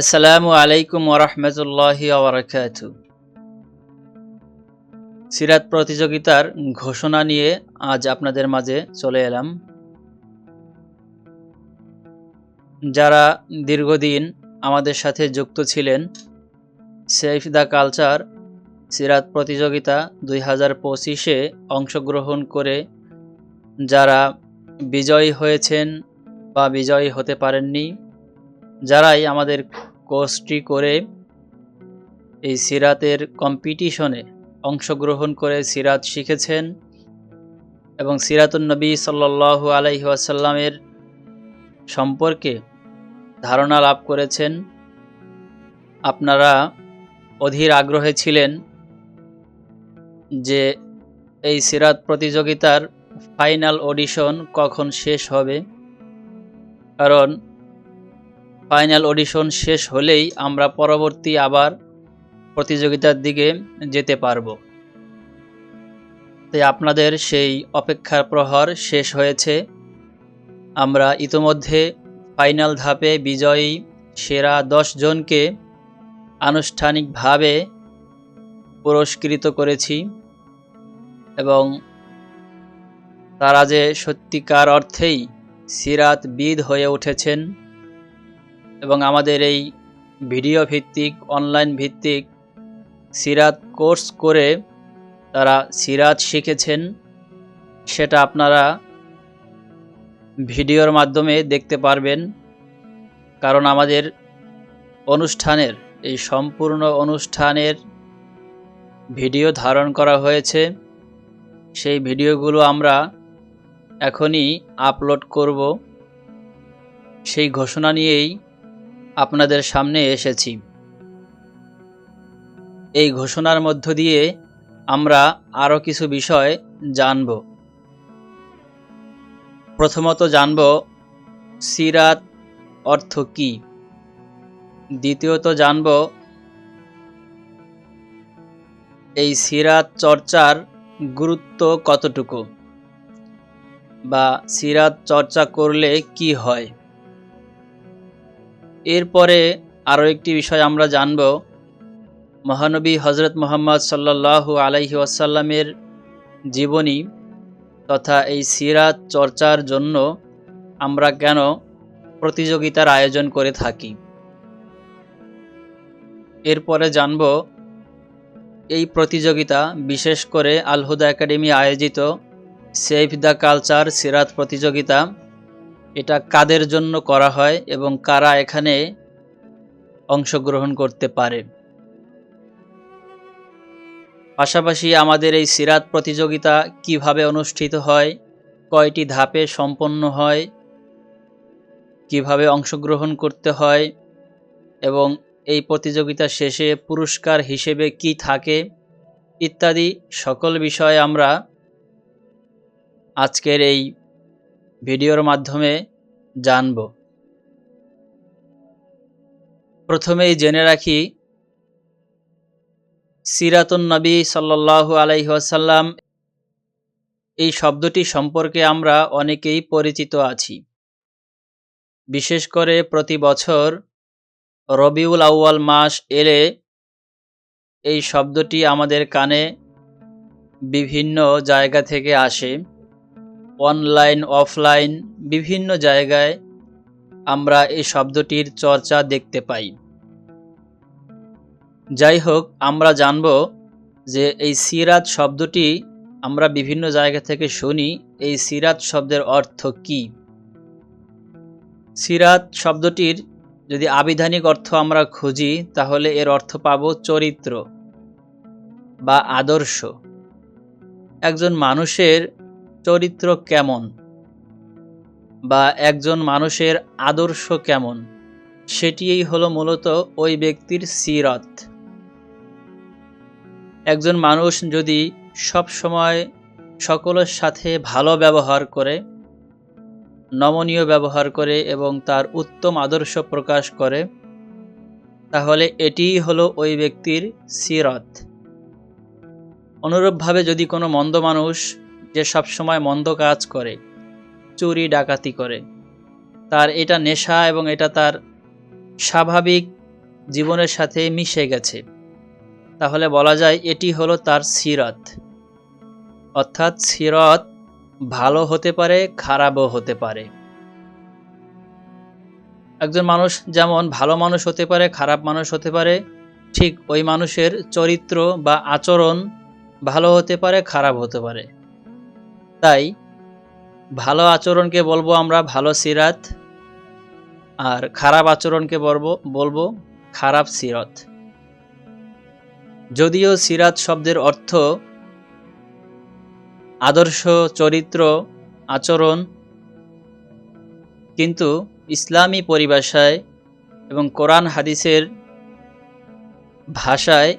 আসসালামু আলাইকুম ওরহমতুল্লাহি ওবরাকাত সিরাত প্রতিযোগিতার ঘোষণা নিয়ে আজ আপনাদের মাঝে চলে এলাম। যারা দীর্ঘদিন আমাদের সাথে যুক্ত ছিলেন, সেফ দ্য কালচার সিরাত প্রতিযোগিতা দুই হাজার পঁচিশে অংশগ্রহণ করে যারা বিজয়ী হয়েছেন বা বিজয়ী হতে পারেননি, যারাই আমাদের কোর্সটি করে এই সিরাতের কম্পিটিশনে অংশগ্রহণ করে সিরাত শিখেছেন এবং সিরাতুন্নবী সাল্লাহ আলাইহি আসাল্লামের সম্পর্কে ধারণা লাভ করেছেন। আপনারা অধীর আগ্রহে ছিলেন যে এই সিরাত প্রতিযোগিতার ফাইনাল অডিশন কখন শেষ হবে। কারণ ফাইনাল অডিশন শেষ হলেই আমরা পরবর্তী আবার প্রতিযোগিতার দিকে যেতে পারব। তাই আপনাদের সেই অপেক্ষার প্রহর শেষ হয়েছে। আমরা ইতোমধ্যে ফাইনাল ধাপে বিজয়ী সেরা জনকে আনুষ্ঠানিকভাবে পুরস্কৃত করেছি এবং তারা যে সত্যিকার অর্থেই সিরাত বিদ হয়ে উঠেছেন এবং আমাদের এই ভিডিও ভিত্তিক অনলাইন ভিত্তিক সিরাত কোর্স করে তারা সিরাত শিখেছেন, সেটা আপনারা ভিডিওর মাধ্যমে দেখতে পারবেন। কারণ আমাদের অনুষ্ঠানের, এই সম্পূর্ণ অনুষ্ঠানের ভিডিও ধারণ করা হয়েছে। সেই ভিডিওগুলো আমরা এখনই আপলোড করব। সেই ঘোষণা নিয়েই আপনাদের সামনে এসেছি। এই ঘোষণার মধ্য দিয়ে আমরা আরও কিছু বিষয় জানব। প্রথমত জানব, সিরাত অর্থ কি? দ্বিতীয়ত জানব, এই সিরাত চর্চার গুরুত্ব কতটুকু? বা সিরাত চর্চা করলে কি হয়? এরপরে আরও একটি বিষয় আমরা জানব। মহানবী হজরত মোহাম্মদ সাল্লাল্লাহু আলাইহি ওয়াসাল্লামের জীবনী তথা এই সিরাত চর্চার জন্য আমরা কেন প্রতিযোগিতার আয়োজন করে থাকি। এরপরে জানব, এই প্রতিযোগিতা বিশেষ করে আলহুদা একাডেমি আয়োজিত সেভ দ্য কালচার সিরাত প্রতিযোগিতা এটা কাদের জন্য করা হয় এবং কারা এখানে অংশগ্রহণ করতে পারে। পাশাপাশি আমাদের এই সিরাত প্রতিযোগিতা কীভাবে অনুষ্ঠিত হয়, কয়টি ধাপে সম্পন্ন হয়, কীভাবে অংশগ্রহণ করতে হয় এবং এই প্রতিযোগিতা শেষে পুরস্কার হিসেবে কি থাকে ইত্যাদি সকল বিষয়ে আমরা আজকের এই ভিডিওর মাধ্যমে জানব। প্রথমেই জেনে রাখি, সিরাতুন নবী সাল্লাল্লাহু আলাইহি এই শব্দটি সম্পর্কে আমরা অনেকেই পরিচিত আছি। বিশেষ করে প্রতি বছর রবিউল আউয়াল মাস এলে এই শব্দটি আমাদের কানে বিভিন্ন জায়গা থেকে আসে। অনলাইন অফলাইন বিভিন্ন জায়গায় আমরা এই শব্দটির চর্চা দেখতে পাই। যাই হোক আমরা জানব যে এই সিরাত শব্দটি আমরা বিভিন্ন জায়গা থেকে শুনি, এই সিরাত শব্দের অর্থ কি? সিরাত শব্দটির যদি আবিধানিক অর্থ আমরা খুঁজি, তাহলে এর অর্থ পাব চরিত্র বা আদর্শ। একজন মানুষের চরিত্র কেমন? বা একজন মানুষের আদর্শ কেমন? সেটিই হলো মূলত ওই ব্যক্তির সিরত। একজন মানুষ যদি সব সময় সকলের সাথে ভালো ব্যবহার করে, নমনীয় ব্যবহার করে এবং তার উত্তম আদর্শ প্রকাশ করে, তাহলে এটিই হলো ওই ব্যক্তির সিরত। অনুরূপভাবে যদি কোনো মন্দ মানুষ যে সবসময় মন্দ কাজ করে, চুরি, ডাকাতি করে। তার এটা নেশা এবং এটা তার স্বাভাবিক জীবনের সাথে মিশে গেছে। তাহলে বলা যায় এটি হলো তার সিরাত। অর্থাৎ সিরত ভালো হতে পারে, খারাপও হতে পারে। একজন মানুষ যেমন ভালো মানুষ হতে পারে, খারাপ মানুষ হতে পারে, ঠিক ওই মানুষের চরিত্র বা আচরণ ভালো হতে পারে, খারাপ হতে পারে। তাই ভালো আচরণকে বলব আমরা, ভালো সিরাত, আর খারাপ আচরণকে বলব বলব খারাপ সিরত। যদিও সিরাত শব্দের অর্থ আদর্শ, চরিত্র, আচরণ, কিন্তু ইসলামী পরিভাষায় এবং কোরআন হাদিসের ভাষায়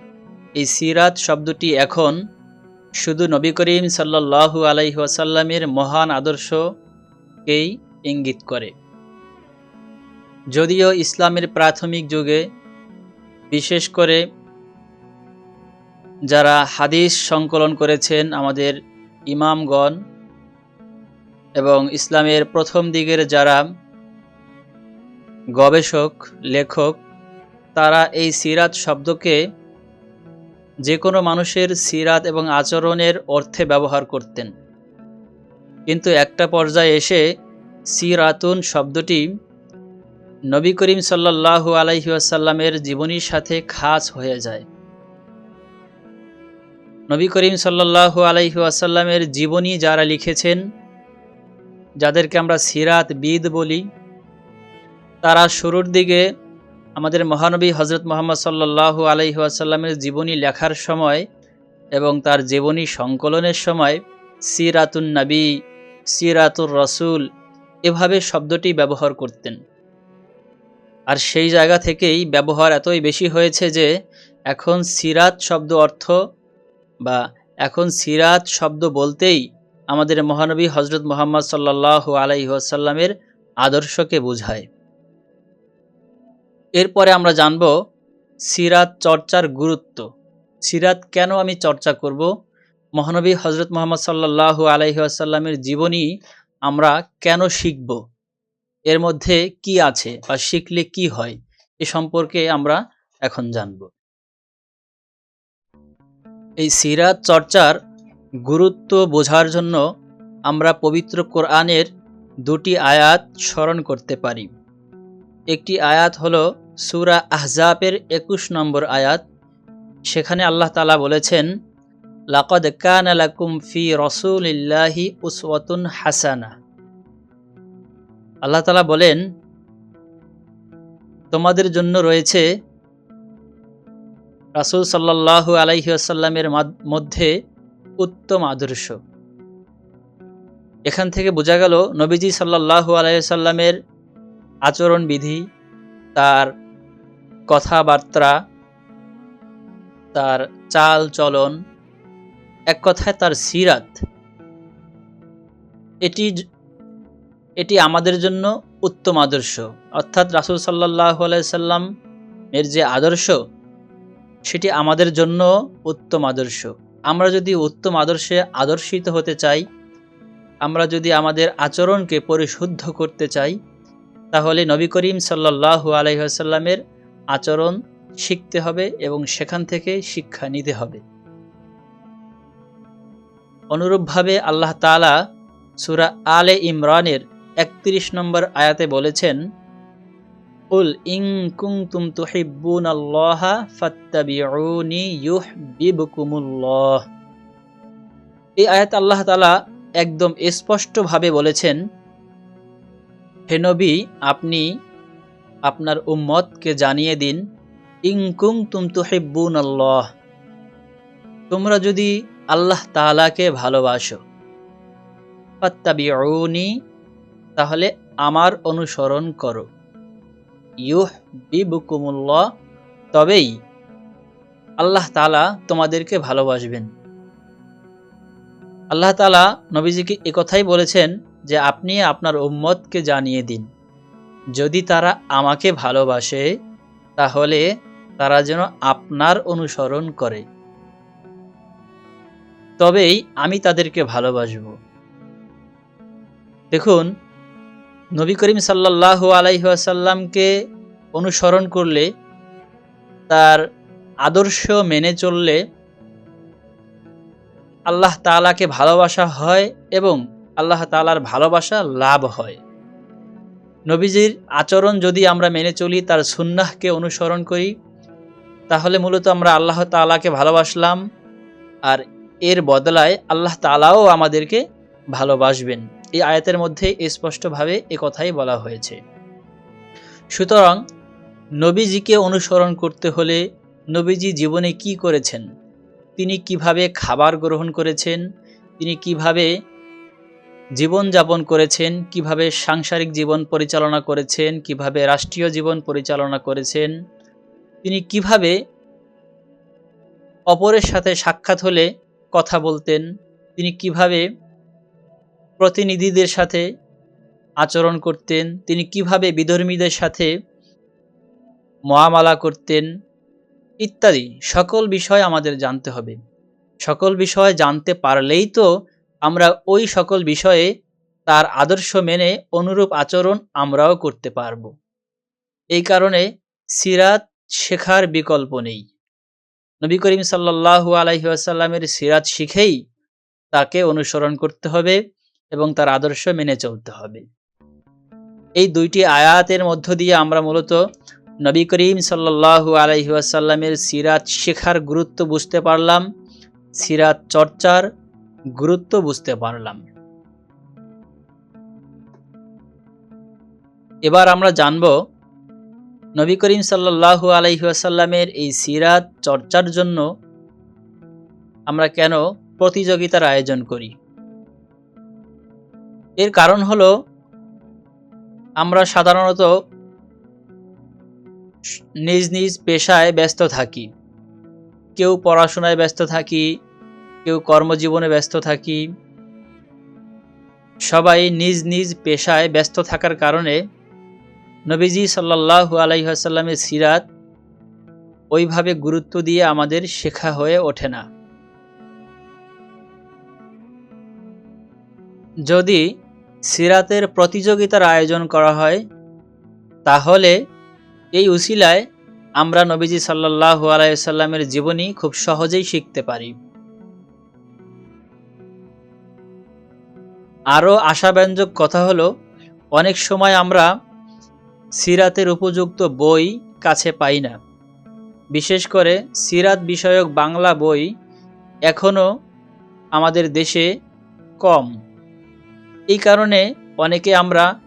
এই সিরাত শব্দটি এখন শুধু নবী করিম সাল্লাহু আলাইসাল্লামের মহান আদর্শকেই ইঙ্গিত করে। যদিও ইসলামের প্রাথমিক যুগে, বিশেষ করে যারা হাদিস সংকলন করেছেন আমাদের ইমামগণ এবং ইসলামের প্রথম দিকের যারা গবেষক, লেখক, তারা এই সিরাত শব্দকে যে কোনো মানুষের সিরাত এবং আচরণের অর্থে ব্যবহার করতেন। কিন্তু একটা পর্যায়ে এসে সিরাতুন শব্দটি নবী করিম সাল্লাহু আলাইসাল্লামের জীবনীর সাথে খাস হয়ে যায়। নবী করিম সাল্লাহু আলাইসাল্লামের জীবনী যারা লিখেছেন, যাদেরকে আমরা সিরাত বিদ বলি, তারা শুরুর দিকে আমাদের মহানবী হজরত মোহাম্মদ সাল্লাহু আলাইসাল্লামের জীবনী লেখার সময় এবং তার জীবনী সংকলনের সময় সিরাতুন নবী, সিরাতুর রসুল এভাবে শব্দটি ব্যবহার করতেন। আর সেই জায়গা থেকেই ব্যবহার এতই বেশি হয়েছে যে এখন সিরাত শব্দ অর্থ বা এখন সিরাত শব্দ বলতেই আমাদের মহানবী হজরত মোহাম্মদ সাল্লাহ আলাইসাল্লামের আদর্শকে বোঝায়। এরপরে আমরা জানব সিরাত চর্চার গুরুত্ব। সিরাত কেন আমি চর্চা করব? মহানবী হজরত মোহাম্মদ সাল্লাহু আলাইসাল্লামের জীবনী আমরা কেন শিখব? এর মধ্যে কি আছে বা শিখলে কি হয় এ সম্পর্কে আমরা এখন জানব। এই সিরাত চর্চার গুরুত্ব বোঝার জন্য আমরা পবিত্র কোরআনের দুটি আয়াত স্মরণ করতে পারি। একটি আয়াত হল সুরা আহজাবের একুশ নম্বর আয়াত। সেখানে আল্লাহ তালা বলেছেন, লাকদ কান আলাকুম ফি রসুলিল্লাহি উসওয়াতুন হাসানা। আল্লাহ তালা বলেন, তোমাদের জন্য রয়েছে রাসুল সাল্লাহু আলাইসাল্লামের মধ্যে উত্তম আদর্শ। এখান থেকে বোঝা গেল, নবীজি সাল্লাহু আলাইসাল্লামের আচরণবিধি, তার কথাবার্তা, তার চাল চলন, এক কথায় তার সিরাত। এটি এটি আমাদের জন্য উত্তম আদর্শ। অর্থাৎ রাসুল সাল্লাহ আলাইসাল্লাম এর যে আদর্শ, সেটি আমাদের জন্য উত্তম আদর্শ। আমরা যদি উত্তম আদর্শে আদর্শিত হতে চাই, আমরা যদি আমাদের আচরণকে পরিশুদ্ধ করতে চাই তাহলে নবী করিম সাল্লাহ আলহিহাসাল্লামের আচরণ শিখতে হবে এবং সেখান থেকে শিক্ষা নিতে হবে। অনুরূপভাবে আল্লাহ তালা সুরা আলে ইমরানের একত্রিশ নম্বর আয়াতে বলেছেন, উল ইং কুং তুম তুহিব্বুন আল্লাহ এই আয়াত আল্লাহ তালা একদম স্পষ্টভাবে বলেছেন হে নবী, আপনি আপনার উম্মতকে জানিয়ে দিন ইংকুং তুম তুহিব্বুন আল্লাহ তোমরা যদি আল্লাহ তালাকে ভালোবাসো, ফাত্তাবিউনি তাহলে আমার অনুসরণ করো। ইউহ বিবুকুমুল্লাহ তবেই আল্লাহ তালা তোমাদেরকে ভালোবাসবেন। আল্লাহ তালা নবীজিকে একথাই বলেছেন যে আপনি আপনার উম্মতকে জানিয়ে দিন। যদি তারা আমাকে ভালোবাসে, তাহলে তারা যেন আপনার অনুসরণ করে। তবেই আমি তাদেরকে ভালোবাসব। দেখুন, নবী করিম সাল্লাহ আলাইসাল্লামকে অনুসরণ করলে, তার আদর্শ মেনে চললে আল্লাহ তাআলাকে ভালোবাসা হয় এবং আল্লাহ তালার ভালোবাসা লাভ হয়। নবীজির আচরণ যদি আমরা মেনে চলি, তার সুন্নাহকে অনুসরণ করি, তাহলে মূলত আমরা আল্লাহ তাআলাকে ভালোবাসলাম আর এর বদলায় আল্লাহ তাআলাও আমাদেরকে ভালোবাসবেন। এই আয়াতের মধ্যে স্পষ্টভাবে এ কথাই বলা হয়েছে। সুতরাং নবীজিকে অনুসরণ করতে হলে নবীজি জীবনে কি করেছেন? তিনি কীভাবে খাবার গ্রহণ করেছেন? তিনি কীভাবে জীবনযাপন করেছেন, কীভাবে সাংসারিক জীবন পরিচালনা করেছেন, কীভাবে রাষ্ট্রীয় জীবন পরিচালনা করেছেন, তিনি কীভাবে অপরের সাথে সাক্ষাৎ হলে কথা বলতেন, তিনি কীভাবে প্রতিনিধিদের সাথে আচরণ করতেন, তিনি কীভাবে বিধর্মীদের সাথে মহামালা করতেন, ইত্যাদি। সকল বিষয় আমাদের জানতে হবে। সকল বিষয় জানতে পারলেই তো আমরা ওই সকল বিষয়ে তার আদর্শ মেনে অনুরূপ আচরণ আমরাও করতে পারব। এই কারণে সিরাত শেখার বিকল্প নেই। নবী করিম সাল্লাহু আলহি আসাল্লামের সিরাত শিখেই তাকে অনুসরণ করতে হবে এবং তার আদর্শ মেনে চলতে হবে। এই দুইটি আয়াতের মধ্য দিয়ে আমরা মূলত নবী করিম সাল্লাহু আলহি আসাল্লামের সিরাত শেখার গুরুত্ব বুঝতে পারলাম। সিরাত চর্চার গুরুত্ব বুঝতে পারলাম। এবার আমরা জানব, নবী করিম সাল্লাহু আলহিহাসাল্লামের এই সিরাত চর্চার জন্য আমরা কেন প্রতিযোগিতার আয়োজন করি? এর কারণ হলো, আমরা সাধারণত নিজ নিজ পেশায় ব্যস্ত থাকি। কেউ পড়াশোনায় ব্যস্ত থাকি কেউ কর্মজীবনে ব্যস্ত থাকি, সবাই নিজ নিজ পেশায় ব্যস্ত থাকার কারণে নবীজি সাল্লাহু আলাইসাল্লামের সিরাত ওইভাবে গুরুত্ব দিয়ে আমাদের শেখা হয়ে ওঠে না। যদি সিরাতের প্রতিযোগিতার আয়োজন করা হয়, তাহলে এই উসিলায় আমরা নবীজি সাল্লাহু আলাইসাল্লামের জীবনী খুব সহজেই শিখতে পারি। আরও আশাব্যঞ্জক কথা হলো, অনেক সময় আমরা সিরাতের উপযুক্ত বই কাছে পাই না। বিশেষ করে সিরাত বিষয়ক বাংলা বই এখনও আমাদের দেশে কম। এই কারণে অনেকে আমরা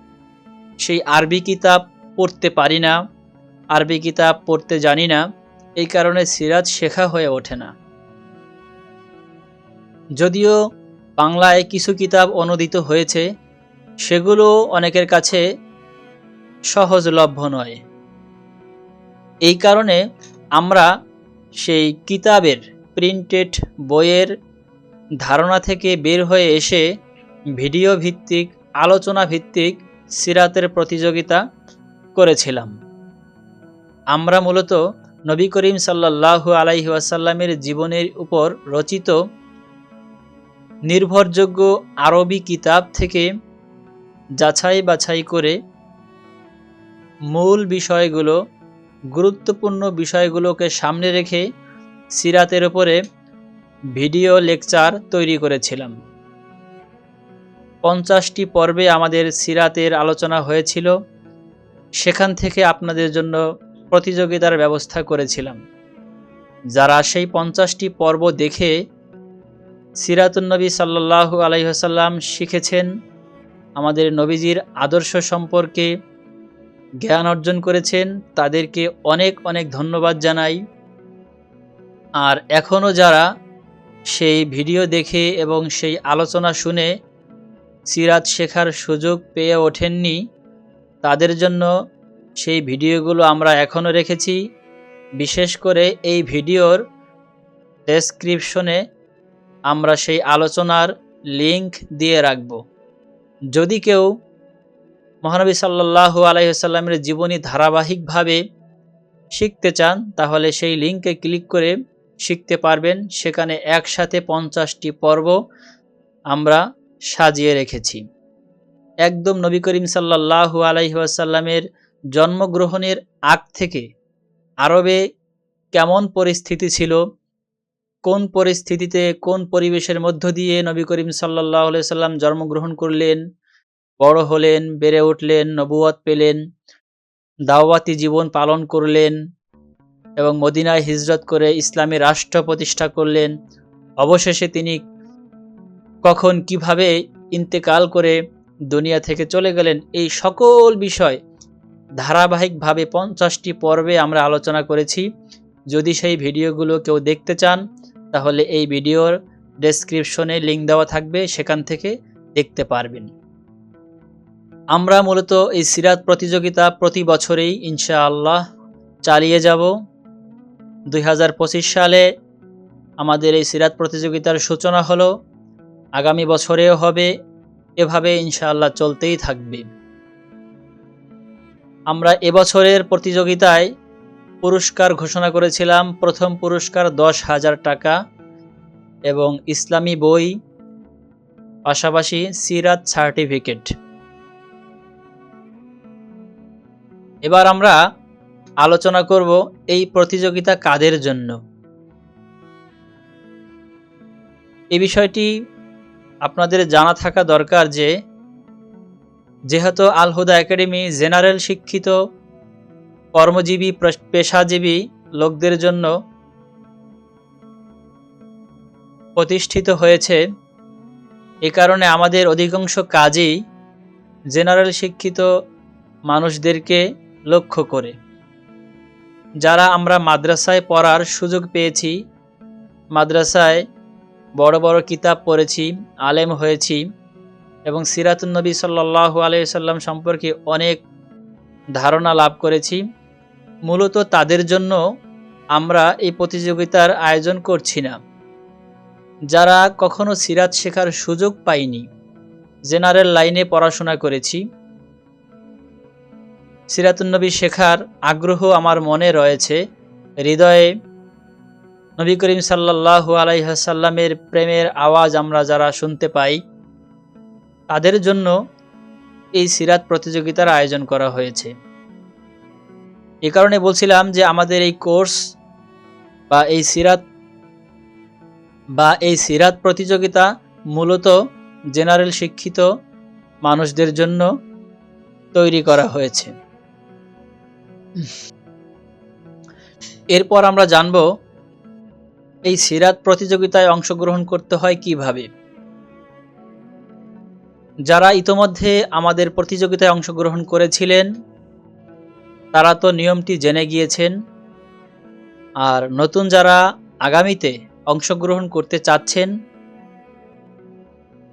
সেই আরবি কিতাব পড়তে পারি না, আরবি কিতাব পড়তে জানি না, এই কারণে সিরাত শেখা হয়ে ওঠে না। যদিও বাংলায় কিছু কিতাব অনুদিত হয়েছে, সেগুলো অনেকের কাছে সহজলভ্য নয়। এই কারণে আমরা সেই কিতাবের প্রিন্টেড বইয়ের ধারণা থেকে বের হয়ে এসে ভিডিও ভিত্তিক আলোচনা ভিত্তিক সিরাতের প্রতিযোগিতা করেছিলাম। আমরা মূলত নবী করিম সাল্লাহ আলাইহি ওয়াসাল্লামের জীবনের উপর রচিত নির্ভরযোগ্য আরবি কিতাব থেকে যাচাই বাছাই করে মূল বিষয়গুলো, গুরুত্বপূর্ণ বিষয়গুলোকে সামনে রেখে সিরাতের ওপরে ভিডিও লেকচার তৈরি করেছিলাম। পঞ্চাশটি পর্বে আমাদের সিরাতের আলোচনা হয়েছিল। সেখান থেকে আপনাদের জন্য প্রতিযোগিতার ব্যবস্থা করেছিলাম। যারা সেই পঞ্চাশটি পর্ব দেখে সিরাতুন্নবী সাল্লাহু আলাইসাল্লাম শিখেছেন আমাদের নবীজির আদর্শ সম্পর্কে জ্ঞান অর্জন করেছেন, তাদেরকে অনেক অনেক ধন্যবাদ জানাই। আর এখনও যারা সেই ভিডিও দেখে এবং সেই আলোচনা শুনে সিরাত শেখার সুযোগ পেয়ে ওঠেননি, তাদের জন্য সেই ভিডিওগুলো আমরা এখনও রেখেছি। বিশেষ করে এই ভিডিওর ডেসক্রিপশনে আমরা সেই আলোচনার লিংক দিয়ে রাখব। যদি কেউ মহানবী সাল্লাহ আলাইসাল্লামের জীবনী ধারাবাহিকভাবে শিখতে চান, তাহলে সেই লিঙ্কে ক্লিক করে শিখতে পারবেন। সেখানে একসাথে পঞ্চাশটি পর্ব আমরা সাজিয়ে রেখেছি। একদম নবী করিম সাল্লাহ আলাইসাল্লামের জন্মগ্রহণের আগ থেকে আরবে কেমন পরিস্থিতি ছিল কোন পরিস্থিতিতে, কোন পরিবেশের মধ্য দিয়ে নবী করিম সাল্লাহ সাল্লাম জন্মগ্রহণ করলেন, বড় হলেন, বেড়ে উঠলেন নবুয়াত পেলেন, দাওয়াতি জীবন পালন করলেন এবং মদিনায় হিজরত করে ইসলামী রাষ্ট্র প্রতিষ্ঠা করলেন, অবশেষে তিনি কখন কীভাবে ইন্তেকাল করে দুনিয়া থেকে চলে গেলেন, এই সকল বিষয় ধারাবাহিকভাবে পঞ্চাশটি পর্বে আমরা আলোচনা করেছি। যদি সেই ভিডিওগুলো কেউ দেখতে চান তাহলে এই ভিডিওর ডেসক্রিপশনে লিঙ্ক দেওয়া থাকবে, সেখান থেকে দেখতে পারবেন। আমরা মূলত এই সিরাত প্রতিযোগিতা প্রতি বছরেই ইনশাআল্লাহ চালিয়ে যাব। দুই হাজার পঁচিশ সালে আমাদের এই সিরাত প্রতিযোগিতার সূচনা হলো, আগামী বছরেও হবে, এভাবে ইনশাআল্লাহ চলতেই থাকবে। আমরা এবছরের প্রতিযোগিতায় পুরস্কার ঘোষণা করেছিলাম। প্রথম পুরস্কার দশ হাজার টাকা এবং ইসলামী বই, পাশাপাশি সিরাত সার্টিফিকেট। এবার আমরা আলোচনা করব এই প্রতিযোগিতা কাদের জন্য? এই বিষয়টি আপনাদের জানা থাকা দরকার যে, যেহেতু আল হুদা একাডেমি জেনারেল শিক্ষিত কর্মজীবী পেশাজীবী লোকদের জন্য প্রতিষ্ঠিত হয়েছে। এ কারণে আমাদের অধিকাংশ কাজই জেনারেল শিক্ষিত মানুষদেরকে লক্ষ্য করে। যারা আমরা মাদ্রাসায় পড়ার সুযোগ পেয়েছি, মাদ্রাসায় বড় বড় কিতাব পড়েছি, আলেম হয়েছি এবং সিরাতুন্নবী সাল্লাহ আলাইসাল্লাম সম্পর্কে অনেক ধারণা লাভ করেছি। মূলত তাদের জন্য আমরা এই প্রতিযোগিতার আয়োজন করছি না। যারা কখনো সিরাত শেখার সুযোগ পাইনি, জেনারেল লাইনে পড়াশোনা করেছি। সিরাতুন্নবী শেখার আগ্রহ আমার মনে রয়েছে, হৃদয়ে নবী করিম সাল্লাহ আলাইসাল্লামের প্রেমের আওয়াজ আমরা যারা শুনতে পাই, তাদের জন্য এই সিরাত প্রতিযোগিতার আয়োজন করা হয়েছে। এ কারণে বলছিলাম যে আমাদের এই কোর্স বা এই সিরাত বা এই সিরাত প্রতিযোগিতা মূলত জেনারেল শিক্ষিত মানুষদের জন্য তৈরি করা হয়েছে। এরপর আমরা জানব এই সিরাত প্রতিযোগিতায় অংশগ্রহণ করতে হয় কীভাবে। যারা ইতোমধ্যে আমাদের প্রতিযোগিতায় অংশগ্রহণ করেছিলেন তারা তো নিয়মটি জেনে গিয়েছেন। আর নতুন যারা আগামীতে অংশগ্রহণ করতে চাচ্ছেন,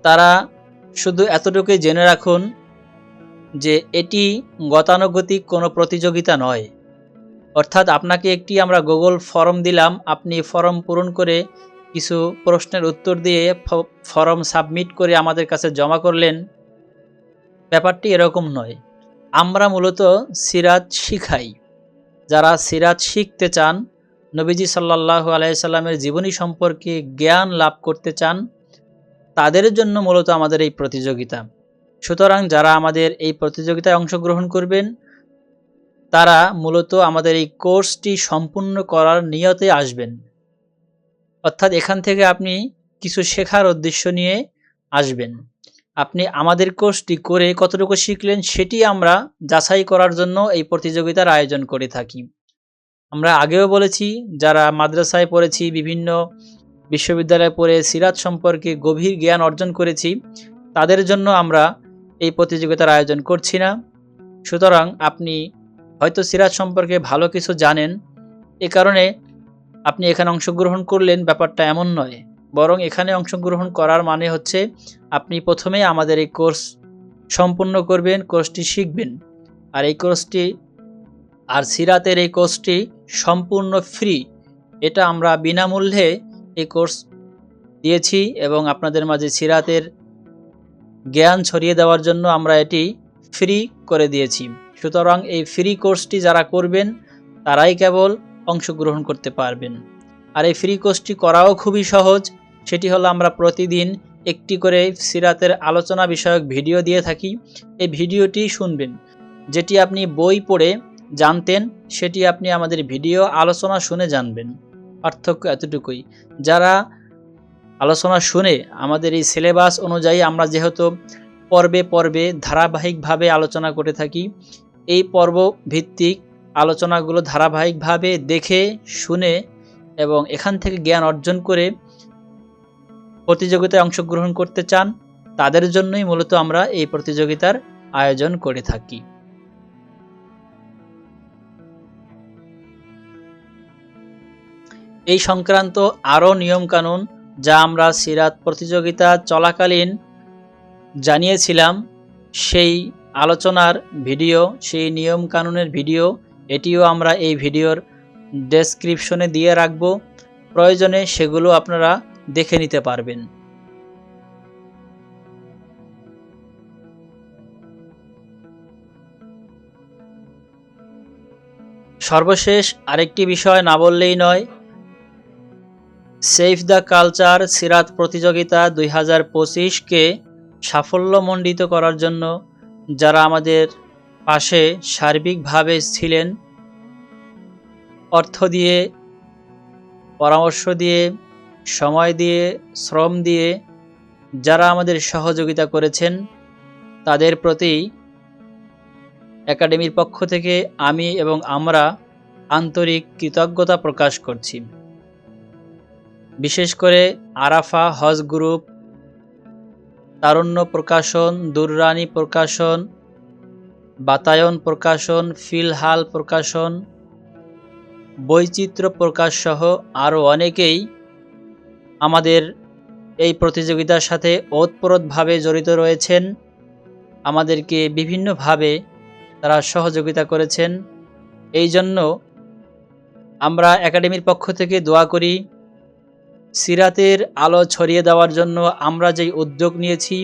তারা শুধু এতটুকুই জেনে রাখুন যে এটি গতানুগতিক কোনো প্রতিযোগিতা নয়। অর্থাৎ আপনাকে একটি আমরা গুগল ফর্ম দিলাম, আপনি ফর্ম পূরণ করে কিছু প্রশ্নের উত্তর দিয়ে ফর্ম সাবমিট করে আমাদের কাছে জমা করলেন। ব্যাপারটি এরকম নয়। আমরা মূলত সিরাত শিখাই। যারা সিরাত শিখতে চান, নবীজি সাল্লাহ আলাইসাল্লামের জীবনী সম্পর্কে জ্ঞান লাভ করতে চান, তাদের জন্য মূলত আমাদের এই প্রতিযোগিতা। সুতরাং যারা আমাদের এই প্রতিযোগিতায় অংশগ্রহণ করবেন, তারা মূলত আমাদের এই কোর্সটি সম্পূর্ণ করার নিয়তে আসবেন। অর্থাৎ এখান থেকে আপনি কিছু শেখার উদ্দেশ্য নিয়ে আসবেন। আপনি আমাদের কোর্সটি করে কতটুকু শিখলেন সেটি আমরা যাচাই করার জন্য এই প্রতিযোগিতার আয়োজন করে থাকি। আমরা আগেও বলেছি, যারা মাদ্রাসায় পড়েছি, বিভিন্ন বিশ্ববিদ্যালয়ে পড়ে সিরাত সম্পর্কে গভীর জ্ঞান অর্জন করেছি, তাদের জন্য আমরা এই প্রতিযোগিতার আয়োজন করছি না। সুতরাং আপনি হয়তো সিরাত সম্পর্কে ভালো কিছু জানেন, এ কারণে আপনি এখানে অংশগ্রহণ করলেন, ব্যাপারটা এমন নয়। বরং এখানে অংশগ্রহণ করার মানে হচ্ছে আপনি প্রথমে আমাদের এই কোর্স সম্পূর্ণ করবেন, কোর্সটি শিখবেন। আর এই কোর্সটি, আর সিরাতের এই কোর্সটি সম্পূর্ণ ফ্রি। এটা আমরা বিনামূল্যে এই কোর্স দিয়েছি এবং আপনাদের মাঝে সিরাতের জ্ঞান ছড়িয়ে দেওয়ার জন্য আমরা এটি ফ্রি করে দিয়েছি। সুতরাং এই ফ্রি কোর্সটি যারা করবেন, তারাই কেবল অংশগ্রহণ করতে পারবেন। আর এই ফ্রি কোর্সটি করাও খুবই সহজ। সেটি হলো আমরা প্রতিদিন একটি করে সিরাতের আলোচনা বিষয়ক ভিডিও দিয়ে থাকি। এই ভিডিওটি শুনবেন। যেটি আপনি বই পড়ে জানতেন, সেটি আপনি আমাদের ভিডিও আলোচনা শুনে জানবেন। পার্থক্য এতটুকুই। যারা আলোচনা শুনে আমাদের এই সিলেবাস অনুযায়ী আমরা যেহেতু পর্বে পর্বে ধারাবাহিকভাবে আলোচনা করে থাকি, এই পর্ব ভিত্তিক আলোচনাগুলো ধারাবাহিকভাবে দেখে, শুনে এবং এখান থেকে জ্ঞান অর্জন করে প্রতিযোগিতায় অংশগ্রহণ করতে চান, তাদের জন্যই মূলত আমরা এই প্রতিযোগিতার আয়োজন করে থাকি। এই সংক্রান্ত আরও নিয়মকানুন যা আমরা সিরাত প্রতিযোগিতা চলাকালীন জানিয়েছিলাম, সেই আলোচনার ভিডিও, সেই নিয়ম কানুনের ভিডিও, এটিও আমরা এই ভিডিওর ডেসক্রিপশনে দিয়ে রাখব। প্রয়োজনে সেগুলো আপনারা দেখে নিতে পারবেন। সর্বশেষ আরেকটি বিষয় না বললেই নয় সেফ দ্য কালচার সিরাত প্রতিযোগিতা দুই হাজার পঁচিশকে সাফল্যমণ্ডিত করার জন্য যারা আমাদের পাশে সার্বিকভাবে ছিলেন, অর্থ দিয়ে, পরামর্শ দিয়ে সময় দিয়ে, শ্রম দিয়ে যারা আমাদের সহযোগিতা করেছেন, তাদের প্রতি একাডেমির পক্ষ থেকে আমি এবং আমরা আন্তরিক কৃতজ্ঞতা প্রকাশ করছি। বিশেষ করে আরাফা হজ গ্রুপ, তারুণ্য প্রকাশন, দুররানি প্রকাশন, বাতায়ন প্রকাশন, ফিলহাল প্রকাশন, বৈচিত্র্য প্রকাশ সহ আরও অনেকেই আমাদের এই প্রতিযোগিতার সাথে ওতপ্রোতভাবে জড়িত রয়েছেন। আমাদেরকে বিভিন্নভাবে তারা সহযোগিতা করেছেন। এই জন্য আমরা একাডেমির পক্ষ থেকে দোয়া করি, সিরাতের আলো ছড়িয়ে দেওয়ার জন্য আমরা যেই উদ্যোগ নিয়েছি,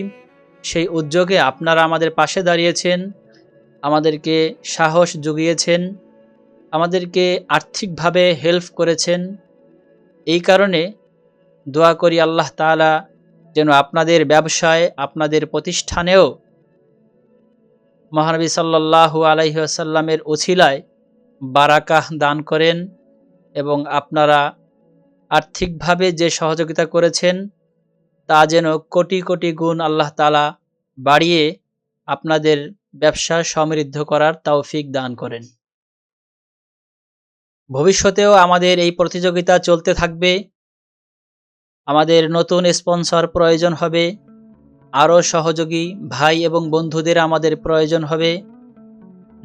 সেই উদ্যোগে আপনারা আমাদের পাশে দাঁড়িয়েছেন, আমাদেরকে সাহস জুগিয়েছেন, আমাদেরকে আর্থিকভাবে হেল্প করেছেন। এই কারণে দোয়া করি আল্লাহ তালা যেন আপনাদের ব্যবসায়, আপনাদের প্রতিষ্ঠানেও মহানবী সাল্লাহু আলাইসাল্লামের ওছিলায় বারাকাহ দান করেন এবং আপনারা আর্থিকভাবে যে সহযোগিতা করেছেন, তা যেন কোটি কোটি গুণ আল্লাহ তালা বাড়িয়ে আপনাদের ব্যবসা সমৃদ্ধ করার তৌফিক দান করেন। ভবিষ্যতেও আমাদের এই প্রতিযোগিতা চলতে থাকবে। আমাদের নতুন স্পন্সর প্রয়োজন হবে। আরও সহযোগী ভাই এবং বন্ধুদের আমাদের প্রয়োজন হবে।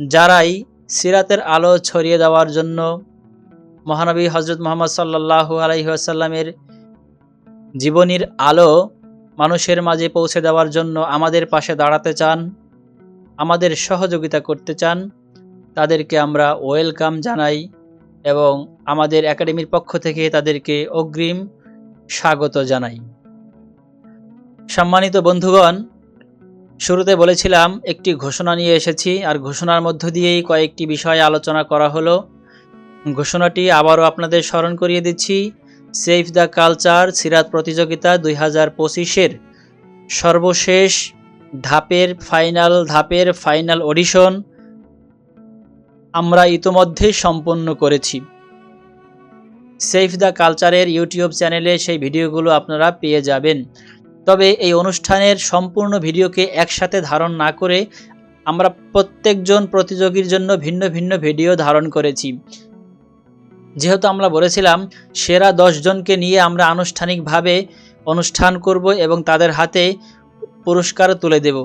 যারাই সিরাতের আলো ছড়িয়ে দেওয়ার জন্য মহানবী হজরত মোহাম্মদ সাল্লাহু আলহিহাসাল্লামের জীবনীর আলো মানুষের মাঝে পৌঁছে দেওয়ার জন্য আমাদের পাশে দাঁড়াতে চান, আমাদের সহযোগিতা করতে চান, তাদেরকে আমরা ওয়েলকাম জানাই এবং আমাদের একাডেমির পক্ষ থেকে তাদেরকে অগ্রিম স্বাগত জানাই। সম্মানিত বন্ধুগণ, শুরুতে বলেছিলাম, একটি ঘোষণা নিয়ে এসেছি, আর ঘোষণার মধ্য দিয়েই কয়েকটি বিষয় আলোচনা করা হলো। ঘোষণাটি আবারও আপনাদের স্মরণ করিয়ে দিচ্ছি সেফ দ্য কালচার সিরাত প্রতিযোগিতা দুই হাজার পঁচিশের সর্বশেষ ধাপের ফাইনাল ধাপের ফাইনাল অডিশন আমরা ইতোমধ্যে সম্পন্ন করেছি। সেফ দ্য কালচারের ইউটিউব চ্যানেলে সেই ভিডিওগুলো আপনারা পেয়ে যাবেন। তবে এই অনুষ্ঠানের সম্পূর্ণ ভিডিওকে একসাথে ধারণ না করে আমরা প্রত্যেকজন প্রতিযোগীর জন্য ভিন্ন ভিন্ন ভিডিও ধারণ করেছি। যেহেতু আমরা বলেছিলাম, সেরা জনকে নিয়ে আমরা আনুষ্ঠানিকভাবে অনুষ্ঠান করব এবং তাদের হাতে পুরস্কার তুলে দেব।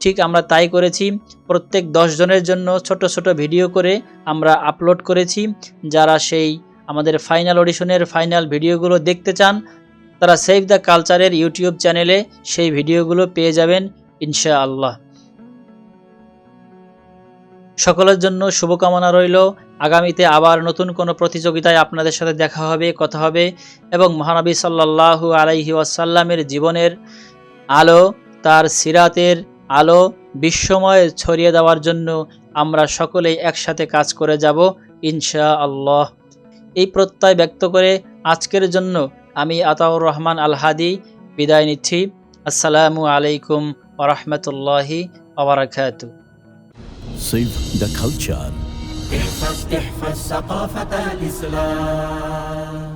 ঠিক আমরা তাই করেছি। প্রত্যেক জনের জন্য ছোট ছোট ভিডিও করে আমরা আপলোড করেছি। যারা সেই আমাদের ফাইনাল অডিশনের ফাইনাল ভিডিওগুলো দেখতে চান, তারা সেভ দ্য কালচারের ইউটিউব চ্যানেলে সেই ভিডিওগুলো পেয়ে যাবেন ইনশা আল্লাহ সকলের জন্য শুভকামনা রইল। আগামীতে আবার নতুন কোনো প্রতিযোগিতায় আপনাদের সাথে দেখা হবে, কথা হবে এবং মহানবী সাল্লাহু আলাইহি ওয়াসাল্লামের জীবনের আলো, তার সিরাতের আলো বিশ্বময় ছড়িয়ে দেওয়ার জন্য আমরা সকলেই একসাথে কাজ করে যাব ইনশা আল্লাহ এই প্রত্যয় ব্যক্ত করে আজকের জন্য আমি আতাউর রহমান আল হাদি বিদায় নিচ্ছি আসসালামু আলাইকুম ওরহমতুল্লাহি আবরাকাতু Save the culture. احفظ ثقافة الإسلام